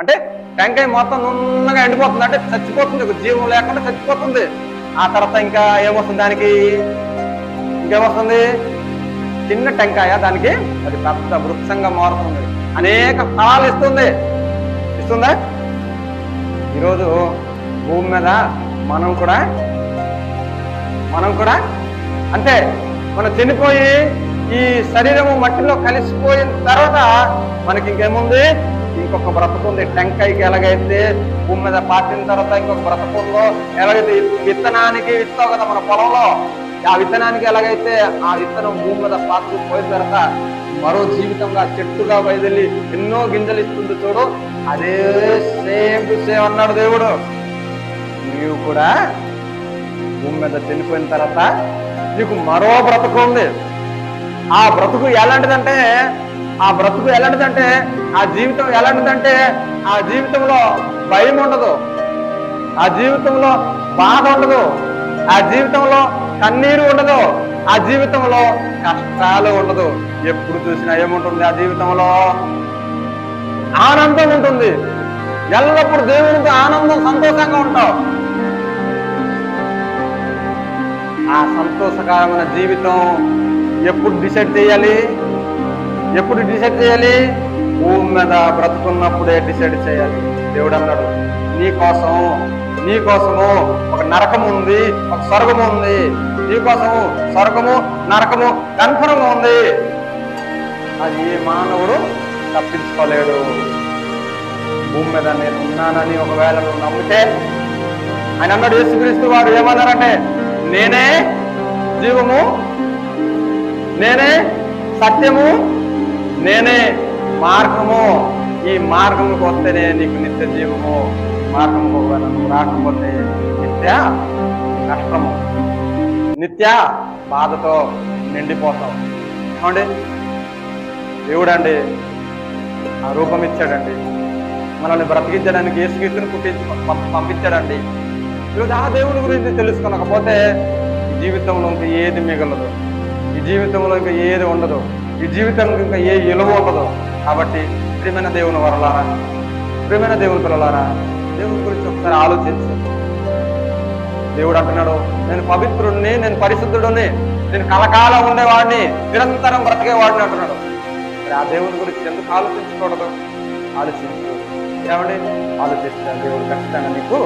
అంటే టెంకాయ మొత్తం నున్నగా ఎండిపోతుంది. అంటే చచ్చిపోతుంది. జీవం లేకుండా చచ్చిపోతుంది. ఆ తర్వాత ఇంకా ఏమొస్తుంది దానికి? ఇంకేమొస్తుంది చిన్న టెంకాయ దానికి అది పెద్ద వృక్షంగా మారుతుంది. అనేక ఫలాలు ఇస్తుంది. ఇస్తుందా? ఈరోజు భూమి మీద మనం కూడా మనం కూడా అంతే మనం చనిపోయి ఈ శరీరము మట్టిలో కలిసిపోయిన తర్వాత మనకి ఇంకేముంది? ఇంకొక బ్రతుకుంది టెంకాయకి ఎలాగైతే భూమి మీద పాతిన తర్వాత ఇంకొక బ్రతుకుందో ఎలాగైతే విత్తనానికి విత్తావు కదా మన పొలంలో ఆ విత్తనానికి ఎలాగైతే ఆ విత్తనం భూమి మీద పాతుకు పోయిన తర్వాత మరో జీవితంగా చెట్టుగా బయలుదేరి ఎన్నో గింజలు ఇస్తుంది చూడు. అదే సేమ్ టు సేమ్ అన్నాడు దేవుడు. నీవు కూడా భూమి మీద చనిపోయిన తర్వాత నీకు మరో బ్రతుకు ఉంది. ఆ బ్రతుకు ఎలాంటిదంటే ఆ బ్రతుకు ఎలాంటిదంటే ఆ జీవితం ఎలాంటిదంటే ఆ జీవితంలో భయం ఉండదు. ఆ జీవితంలో బాధ ఉండదు. ఆ జీవితంలో కన్నీరు ఉండదు. ఆ జీవితంలో కష్టాలు ఉండదు. ఎప్పుడు చూసినా ఏముంటుంది ఆ జీవితంలో? ఆనందం ఉంటుంది. ఎల్లప్పుడూ దేవునితో ఆనందం సంతోషంగా ఉంటావు. ఆ సంతోషకరమైన జీవితం ఎప్పుడు డిసైడ్ చేయాలి? ఎప్పుడు డిసైడ్ చేయాలి? భూమి మీద బ్రతుకున్నప్పుడే డిసైడ్ చేయాలి. దేవుడు అన్నాడు నీకోసం నీకోసము నీ కోసము ఒక నరకం ఉంది ఒక స్వర్గము ఉంది. నీకోసము స్వర్గము నరకము కన్ఫర్మ్ ఉంది. అది ఏ మానవుడు తప్పించుకోలేడు. భూమి మీద నేను ఉన్నానని ఒకవేళ నువ్వు నమ్మితే ఆయన అన్నాడు యేసుక్రీస్తు వారు ఏమన్నారంటే నేనే జీవము నేనే సత్యము నేనే మార్గము? ఈ మార్గముకు వస్తేనే నీకు నిత్య జీవము? మార్గము నువ్వు రాకపోతే నిత్య కష్టము నిత్య బాధతో నిండిపోతావు. ఏమండి? దేవుడండి ఆ రూపం ఇచ్చాడండి. మనల్ని బ్రతికించడానికి యేసుక్రీస్తుని పుట్టించి పంపించాడండి. ఈరోజు ఆ దేవుని గురించి తెలుసుకోనకపోతే జీవితంలో ఇంకా ఏది మిగలదు. ఈ జీవితంలో ఇంకా ఏది ఉండదు. ఈ జీవితంలో ఇంకా ఏ విలువ ఉండదు. కాబట్టి ప్రియమైన దేవుని వరలారా ప్రియమైన దేవుని పిల్లలారా దేవుని గురించి ఒకసారి ఆలోచించు. దేవుడు అంటున్నాడు నేను పవిత్రుడిని నేను పరిశుద్ధుడిని నేను కలకాలం ఉండేవాడిని నిరంతరం బ్రతికేవాడిని అంటున్నాడు. మరి ఆ దేవుని గురించి ఎందుకు ఆలోచించకూడదు? ఆలోచించు. ఏమండి? ఆలోచిస్తాను దేవుడు ఖచ్చితంగా నీకు